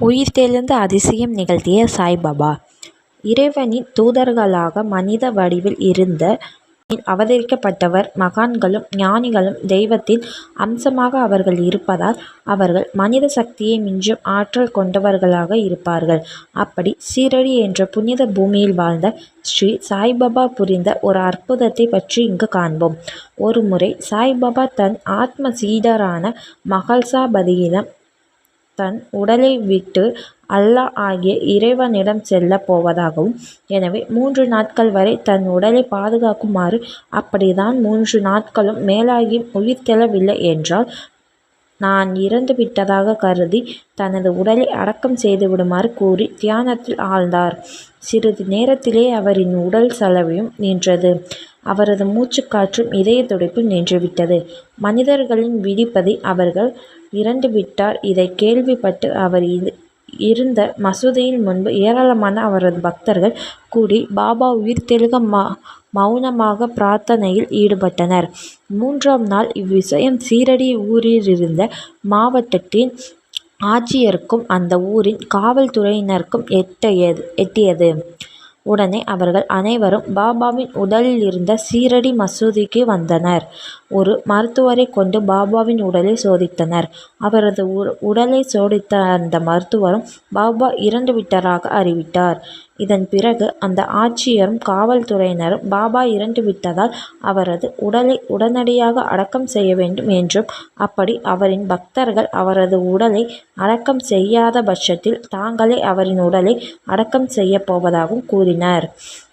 உயிர் உயிர்த்தெழுந்த அதிசயம் நிகழ்த்திய சாய்பாபா இறைவனின் தூதர்களாக மனித வடிவில் இருந்த அவதரிக்கப்பட்டவர் மகான்களும் ஞானிகளும் தெய்வத்தின் அம்சமாக அவர்கள் இருப்பதால் அவர்கள் மனித சக்தியை மிஞ்சும் ஆற்றல் கொண்டவர்களாக இருப்பார்கள். அப்படி சீரடி என்ற புனித பூமியில் வாழ்ந்த ஸ்ரீ சாய்பாபா புரிந்த ஒரு அற்புதத்தைப் பற்றி இங்கு காண்போம். ஒருமுறை சாய்பாபா தன் ஆத்ம சீடரான மகள்சாபதியிடம் தன் உடலை விட்டு அல்லாஹ் ஆகிய இறைவனிடம் செல்லப் போவதாகவும் எனவே மூன்று நாட்கள் வரை தன் உடலை பாதுகாக்குமாறு அப்படிதான் மூன்று நாட்களும் மேலாகியும் உயிர்த்தெழவில்லை என்றால் தான் இறந்துவிட்டதாக கருதி தனது உடலை அடக்கம் செய்துவிடுமாறு கூறி தியானத்தில் ஆழ்ந்தார். சிறிது நேரத்திலே அவரின் உடல் சலவையும் நின்றது. அவரது மூச்சுக்காற்றும் இதய துடிப்பும் நின்றுவிட்டது. மனிதர்களின் விடிப்பதை அவர்கள் இறந்துவிட்டார் இதை கேள்விப்பட்டு அவர் இருந்த மசூதியின் முன்பு ஏராளமான அவரது பக்தர்கள் கூடி பாபா உயிர்த்தெழுக மௌனமாக பிரார்த்தனையில் ஈடுபட்டனர். மூன்றாம் நாள் இவ்விஷயம் சீரடி ஊரிலிருந்த மாவட்டத்தின் ஆட்சியருக்கும் அந்த ஊரின் காவல்துறையினருக்கும் எட்டியது எட்டியது. உடனே அவர்கள் அனைவரும் பாபாவின் உடலில் இருந்த சீரடி மசூதிக்கு வந்தனர். ஒரு மருத்துவரைக் கொண்டு பாபாவின் உடலை சோதித்தனர். அவரது உடலை சோதித்த அந்த மருத்துவரும் பாபா இறந்துவிட்டதாக அறிவித்தார். இதன் பிறகு அந்த ஆட்சியரும் காவல்துறையினரும் பாபா இறந்து விட்டதால் அவரது உடலை உடனடியாக அடக்கம் செய்ய வேண்டும் என்றும் அப்படி அவரின் பக்தர்கள் அவரது உடலை அடக்கம் செய்யாத பட்சத்தில் தாங்களே அவரின் உடலை அடக்கம் செய்யப் போவதாகவும் கூறினர்.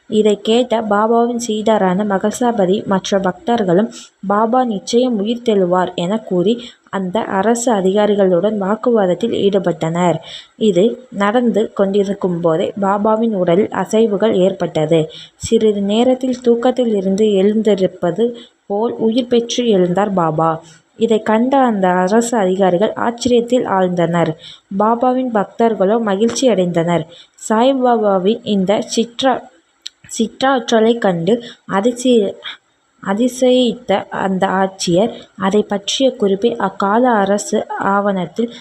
இதைக் கேட்ட பாபாவின் சீடரான மகசாபதி மற்ற பக்தர்களும் பாபா நிச்சயம் உயிர்த்தெழுவார் எனக் கூறி அந்த அரசு அதிகாரிகளுடன் வாக்குவாதத்தில் ஈடுபட்டனர். இது நடந்து கொண்டிருக்கும்போதே பாபாவின் உடலில் அசைவுகள் ஏற்பட்டது. சிறிது நேரத்தில் தூக்கத்திலிருந்து எழுந்திருப்பது போல் உயிர் பெற்று எழுந்தார் பாபா. இதைக் கண்ட அந்த அரசு அதிகாரிகள் ஆச்சரியத்தில் ஆழ்ந்தனர். பாபாவின் பக்தர்களோ மகிழ்ச்சியடைந்தனர். சாய்பாபாவின் இந்த சிற்ற சிற்றாற்றலைக் கண்டு அதிசய அதிசயித்த அந்த ஆட்சியர் அதைப் பற்றிய குறிப்பை அக்கால அரசு ஆவணத்தில்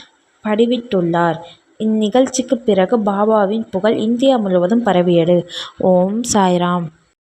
படிவிட்டுள்ளார் இந்நிகழ்ச்சிக்குப் பிறகு பாபாவின் புகழ் இந்தியா முழுவதும் பரவியது. ஓம் சாய்ராம்.